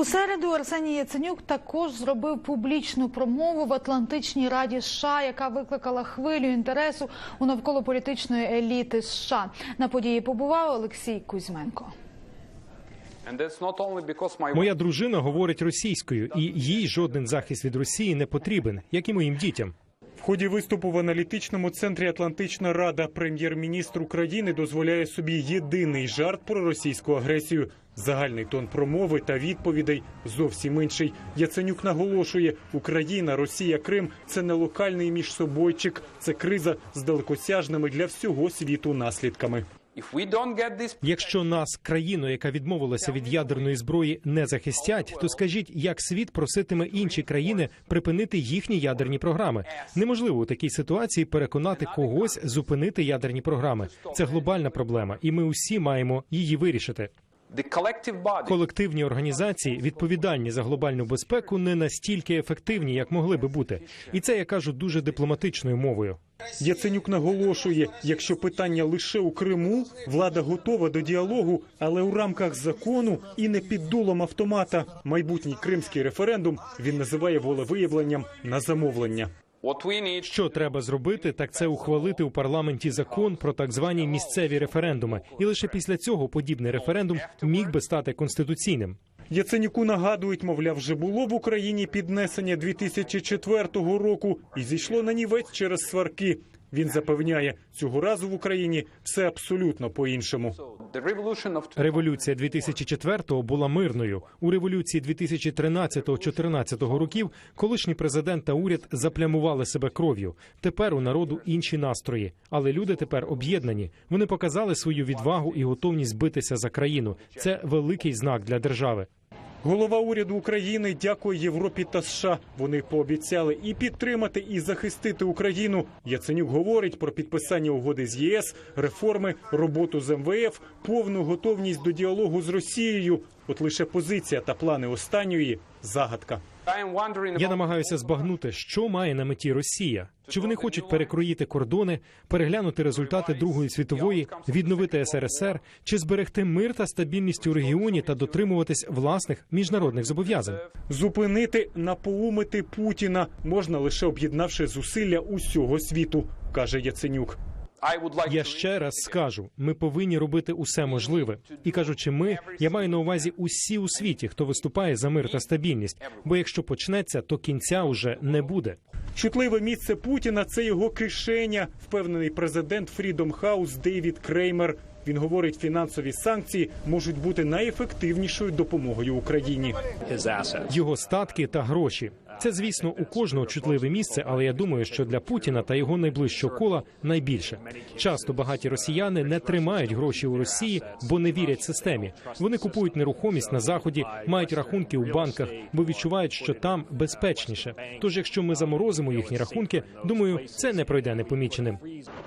У середу Арсеній Яценюк також зробив публічну промову в Атлантичній раді США, яка викликала хвилю інтересу у навколополітичної еліти США. На події побував Олексій Кузьменко. Моя дружина говорить російською, і їй жоден захист від Росії не потрібен, як і моїм дітям. В ході виступу в аналітичному центрі Атлантична Рада прем'єр-міністр України дозволяє собі єдиний жарт про російську агресію. Загальний тон промови та відповідей зовсім інший. Яценюк наголошує: Україна, Росія, Крим це не локальний міжсобойчик, це криза з далекосяжними для всього світу наслідками. Якщо нас, країну, яка відмовилася від ядерної зброї, не захистять, то скажіть, як світ проситиме інші країни припинити їхні ядерні програми? Неможливо у такій ситуації переконати когось зупинити ядерні програми. Це глобальна проблема, і ми усі маємо її вирішити. The collective Колективні організації, відповідальні за глобальну безпеку, не настільки ефективні, як могли би бути, і це я кажу дуже дипломатичною мовою. Яценюк наголошує, якщо питання лише у Криму, влада готова до діалогу, але у рамках закону і не під дулом автомата. Майбутній кримський референдум він називає волевиявленням на замовлення. Що треба зробити, так це ухвалити у парламенті закон про так звані місцеві референдуми, і лише після цього подібний референдум міг би стати конституційним. Яценюку нагадують, мовляв, вже було в Україні піднесення 2004 року і зійшло на нівець через сварки. Він запевняє, цього разу в Україні все абсолютно по-іншому. Революція 2004-го була мирною. У революції 2013-14 років колишній президент та уряд заплямували себе кров'ю. Тепер у народу інші настрої, але люди тепер об'єднані. Вони показали свою відвагу і готовність битися за країну. Це великий знак для держави. Голова уряду України дякує Європі та США. Вони пообіцяли і підтримати, і захистити Україну. Яценюк говорить про підписання угоди з ЄС, реформи, роботу з МВФ, повну готовність до діалогу з Росією. От лише позиція та плани останньої загадка. Я намагаюся збагнути, що має на меті Росія. Чи вони хочуть перекроїти кордони, переглянути результати Другої світової, відновити СРСР, чи зберегти мир та стабільність у регіоні та дотримуватись власних міжнародних зобов'язань? Зупинити, напоумити Путіна можна лише об'єднавши зусилля усього світу, каже Яценюк. Я ще раз скажу: ми повинні робити усе можливе. І кажучи, ми я маю на увазі усі у світі, хто виступає за мир та стабільність. Бо якщо почнеться, то кінця уже не буде. Чутливе місце Путіна це його кишеня, впевнений президент Freedom House Дейвід Креймер. Він говорить, фінансові санкції можуть бути найефективнішою допомогою Україні. його статки та гроші. Це, звісно, у кожного чутливе місце, але я думаю, що для Путіна та його найближчого кола найбільше. Часто багаті росіяни не тримають гроші у Росії, бо не вірять системі. Вони купують нерухомість на заході, мають рахунки у банках, бо відчувають, що там безпечніше. Тож, якщо ми заморозимо їхні рахунки, думаю, це не пройде непоміченим.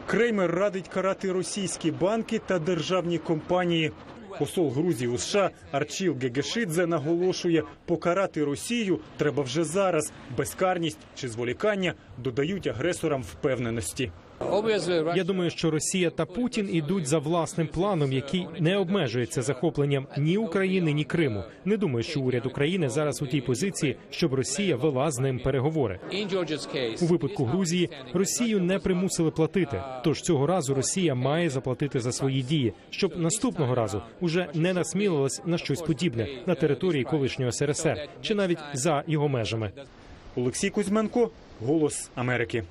Креймер радить карати російські банки та державні компанії. Посол Грузії у США Арчіл Гегешидзе наголошує, покарати Росію треба вже зараз. Безкарність чи зволікання додають агресорам впевненості. Я думаю, що Росія та Путін ідуть за власним планом, який не обмежується захопленням ні України, ні Криму. Не думаю, що уряд України зараз у тій позиції, щоб Росія вела з ним переговори. У випадку Грузії Росію не примусили платити. Тож цього разу Росія має заплатити за свої дії, щоб наступного разу уже не насмілилась на щось подібне на території колишнього СРСР чи навіть за його межами. Олексій Кузьменко, Голос Америки.